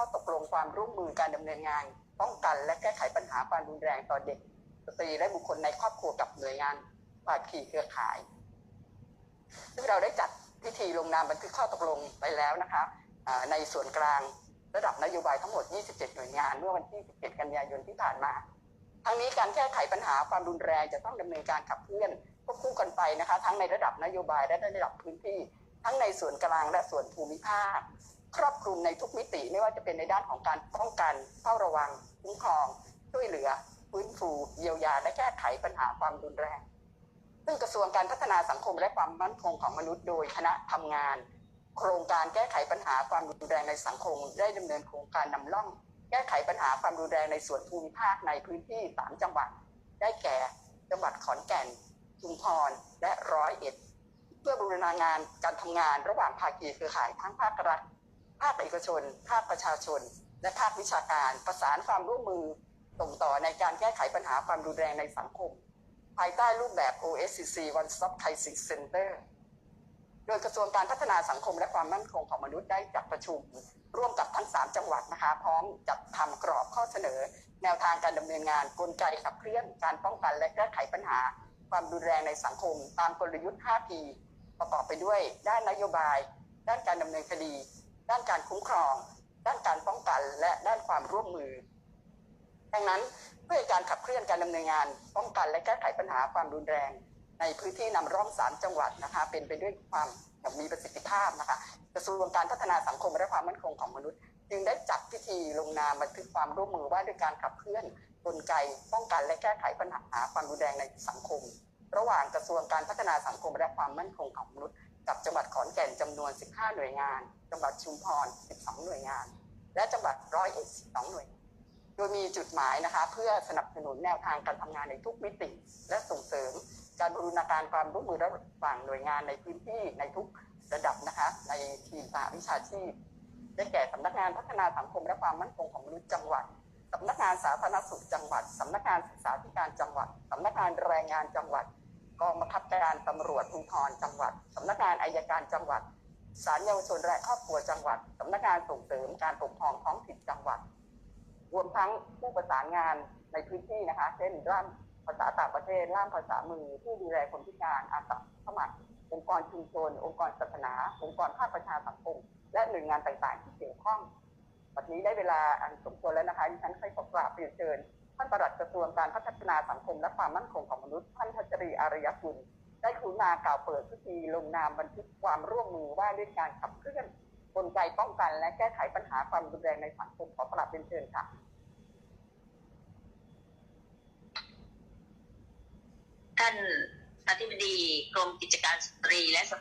ข้อตกลงความร่วมมือการดำเนินงาน ป้องกันและแก้ไขปัญหาความรุนแรงต่อเด็กสตรีและบุคคลในครอบครัวกับหน่วยงานภาคีเครือข่าย ซึ่งเราได้จัดพิธีลงนามบันทึกข้อตกลงไปแล้วนะคะในส่วนกลางระดับนโยบายทั้งหมด 27 หน่วยงานเมื่อวันที่ 17 กันยายนที่ผ่านมาทั้งนี้การแก้ไขปัญหาความรุนแรงจะต้องดำเนินการขับเคลื่อนควบคู่กันไปนะคะ ทั้งในระดับนโยบายและในระดับพื้นที่ ทั้งในส่วนกลางและส่วนภูมิภาค ครอบคลุมในทุกมิติไม่ว่าจะเป็นในด้านของการป้องกันเฝ้าระวังคุ้มครอง ช่วยเหลือฟื้นฟูเยียวยาและแก้ไขปัญหาความรุนแรง ซึ่งกระทรวงการพัฒนาสังคมและความมั่นคงของมนุษย์โดยคณะทำงาน โครงการแก้ไขปัญหาความรุนแรงในสังคม ได้ดำเนินโครงการนำร่อง แก้ไขปัญหาความรุนแรงในส่วนภูมิภาคในพื้นที่ 3 จังหวัด ได้แก่ จังหวัดขอนแก่น ชุมพร และร้อยเอ็ด เพื่อบูรณาการการทำงานระหว่างภาคีเครือข่ายทั้งภาครัฐ ภาคเอกชน ภาคประชาชน และภาควิชาการประสานความร่วมมือส่งต่อในการแก้ไขปัญหาความรุนแรงในสังคม ภายใต้รูปแบบ OSCC One Stop Crisis Center โดยกระทรวงการพัฒนาสังคมและความมั่นคงของมนุษย์ได้จัดประชุม ร่วมกับทั้ง 3 จังหวัดนะคะพร้อมจัดทำกรอบข้อเสนอ แนวทางการดำเนินงานกลไกขับเคลื่อนการป้องกันและแก้ไขปัญหา ความรุนแรงในสังคม ตามกลยุทธ์ 5P ประกอบไปด้วยด้านนโยบาย ด้านการดำเนินคดี ด้านการคุ้มครอง ด้านการป้องกันและด้านความร่วมมือ ดังนั้นเพื่อการขับเคลื่อนการดำเนินงาน ป้องกันและแก้ไขปัญหาความรุนแรง ในพื้นที่นำร่องสามจังหวัดนะคะ เป็นไปด้วยความอย่างมีประสิทธิภาพนะคะกระทรวงการพัฒนาสังคมและความมั่นคงของมนุษย์จึงได้จัดพิธีลงนามบันทึกความร่วมมือว่าด้วยการขับเคลื่อนกลไก ป้องกันและแก้ไขปัญหาความรุนแรงในสังคม ระหว่างกระทรวงการพัฒนาสังคมและความมั่นคงของมนุษย์ กับจังหวัดขอนแก่นจำนวน 15 หน่วยงาน จังหวัดชุมพร 12 หน่วยงาน และจังหวัดร้อยเอ็ด12 หน่วย โดยมีจุดหมายนะคะ เพื่อสนับสนุนแนวทางการทำงานในทุกมิติ และส่งเสริมการบูรณาการความร่วมมือระหว่างหน่วยงานในพื้นที่ในทุกระดับนะคะ ในทีมสหวิชาชีพได้แก่สำนักงานพัฒนาสังคมและความมั่นคงของมนุษย์จังหวัดสำนักงานสาธารณสุขจังหวัดสำนักงานศึกษาธิการจังหวัดสำนักงานแรงงานจังหวัด กองบังคับการตำรวจภูธรจังหวัดสำนักงานอายการจังหวัดศาลเยาวชนและครอบครัวจังหวัดสำนักงานส่งเสริมการปกครองท้องถิ่นจังหวัด รวมทั้งผู้ประสานงานในพื้นที่นะคะ เช่นร่ามภาษาต่างประเทศร่ามภาษามือ ผู้ดูแลคนพิการอาสาสมัครองค์กรชุมชน องค์กรศาสนา องค์กรภาคประชาสังคมและหน่วยงานต่างๆ ที่เกี่ยวข้อง วันนี้ได้เวลาอันสมควรแล้วนะคะดิฉันให้ขอกราบเรียนเชิญ ท่านปลัดกระทรวงการพัฒนาสังคมและความมั่นคงของมนุษย์ท่านพัชรีอารยกุลได้กรุณากล่าวเปิดพิธีลงนามบันทึกความร่วมมือว่าด้วยการขับเคลื่อนกลไกป้องกัน และแก้ไขปัญหาความรุนแรงในสังคมขอกราบเรียนเชิญค่ะท่านอธิบดีกรมกิจการสตรีและส